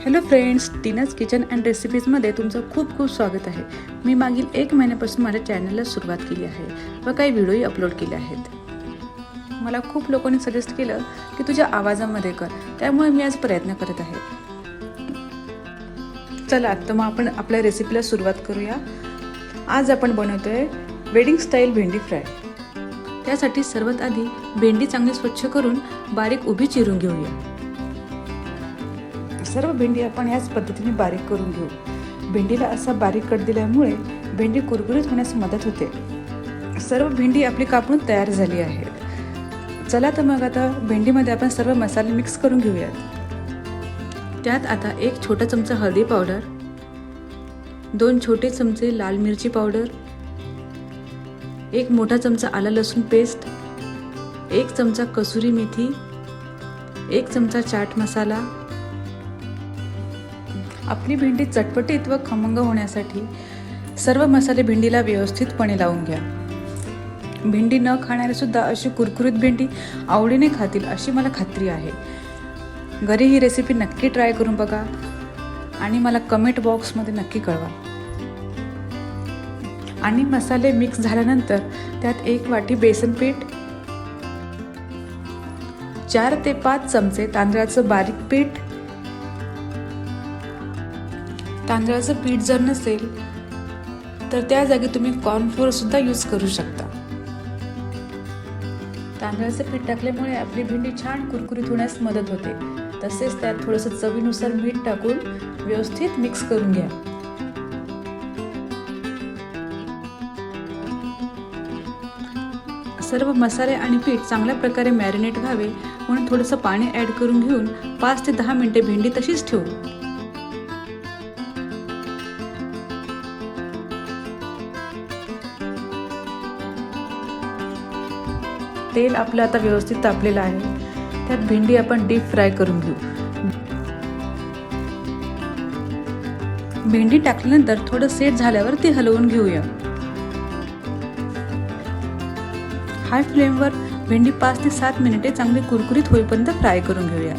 Hello friends Tina's kitchen and रेसिपीजमध्ये तुमचं खूप खूप स्वागत आहे. मी मागील एक महिन्यापासून माझ्या चॅनलला सुरुवात केली आहे व काही व्हिडिओही अपलोड केले आहेत. मला खूप लोकांनी सजेस्ट केलं की तुझ्या आवाजामध्ये कर त्यामुळे मी आज प्रयत्न करत आहे. चला तर मग आपण आपल्या रेसिपीला सुरुवात करूया. आज आपण बनवतोय वेडिंग स्टाईल भेंडी फ्राय. त्यासाठी सर्वात आधी भेंडी चांगली स्वच्छ करून बारीक उभी चिरून घेऊया. सर्व भेंडी आपण याच पद्धतीने बारीक करून घेऊ. भेंडीला असा बारीक कट दिल्यामुळे भेंडी कुरकुरीत होण्यास मदत होते. सर्व भेंडी आपली कापून तयार झाली आहे चला तर मग आता भेंडीमध्ये आपण सर्व मसाले मिक्स करून घेऊयात. त्यात आता एक छोटा चमचा हळदी पावडर दोन छोटे चमचे लाल मिरची पावडर एक मोठा चमचा आला लसूण पेस्ट एक चमचा कसुरी मेथी एक चमचा चाट मसाला आपली भेंडी चटपटीत व खमंग होण्यासाठी सर्व मसाले भेंडीला व्यवस्थितपणे लावून घ्या. भेंडी न खाणारे सुद्धा अशी कुरकुरीत भेंडी आवडीने खातील अशी मला खात्री आहे. घरी ही रेसिपी नक्की ट्राय करून बघा आणि मला कमेंट बॉक्समध्ये नक्की कळवा. आणि मसाले मिक्स झाल्यानंतर त्यात एक वाटी बेसन पीठ चार ते पाच चमचे तांदळाचं बारीक पीठ तांदळाचं पीठ जर नसेल तर त्या जागी तुम्ही कॉर्नफ्लोअर सुद्धा यूज करू शकता. तांदळाचं पीठ टाकल्यामुळे आपली भेंडी छान कुरकुरीत होण्यास मदत होते. तसेच त्यात थोडंसं चवीनुसार मीठ टाकून व्यवस्थित मिक्स करून घ्या. सर्व मसाले आणि पीठ चांगल्या प्रकारे मॅरिनेट व्हावे म्हणून थोडंसं पाणी ॲड करून घेऊन पाच ते दहा मिनिटे भेंडी तशीच ठेवू. तेल आपलं आता व्यवस्थित तापलेलं आहे. त्यात भेंडी आपण डीप फ्राय करून घेऊ. भेंडी टाकल्यानंतर थोडं सेट झाल्यावर ती हलवून घेऊया. हाय फ्लेमवर भेंडी पाच ते सात मिनिटे चांगली कुरकुरीत होईपर्यंत फ्राय करून घेऊया.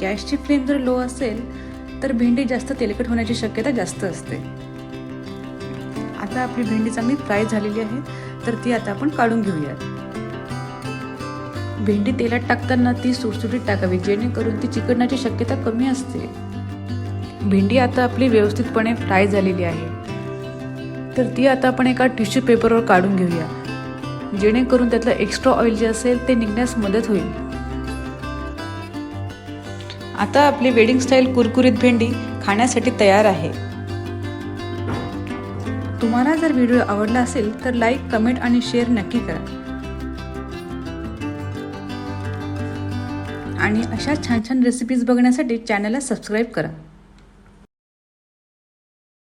गॅसची फ्लेम जर लो असेल तर भेंडी जास्त तेलकट होण्याची शक्यता जास्त असते. आता आपली भेंडी चांगली फ्राय झालेली आहे. तर ती आता आपण काढून घेऊयात. भेंडी तेलात टाकताना ती सुटसुटीत टाकावी जेणेकरून ती चिकटण्याची शक्यता कमी असते. भेंडी आता आपली व्यवस्थितपणे फ्राय झालेली आहे. तर ती आता आपण एका टिश्यू पेपरवर काढून घेऊया. जेणेकरून त्यातलं एक्स्ट्रा ऑइल जे असेल ते निघण्यास मदत होईल. आता आपली वेडिंग स्टाईल कुरकुरीत भेंडी खाण्यासाठी तयार आहे. तुम्हाला जर व्हिडिओ आवडला असेल तर लाईक कमेंट आणि शेअर नक्की करा. आणि अशा छान छान रेसिपीज बघण्यासाठी चॅनलला सबस्क्राईब करा.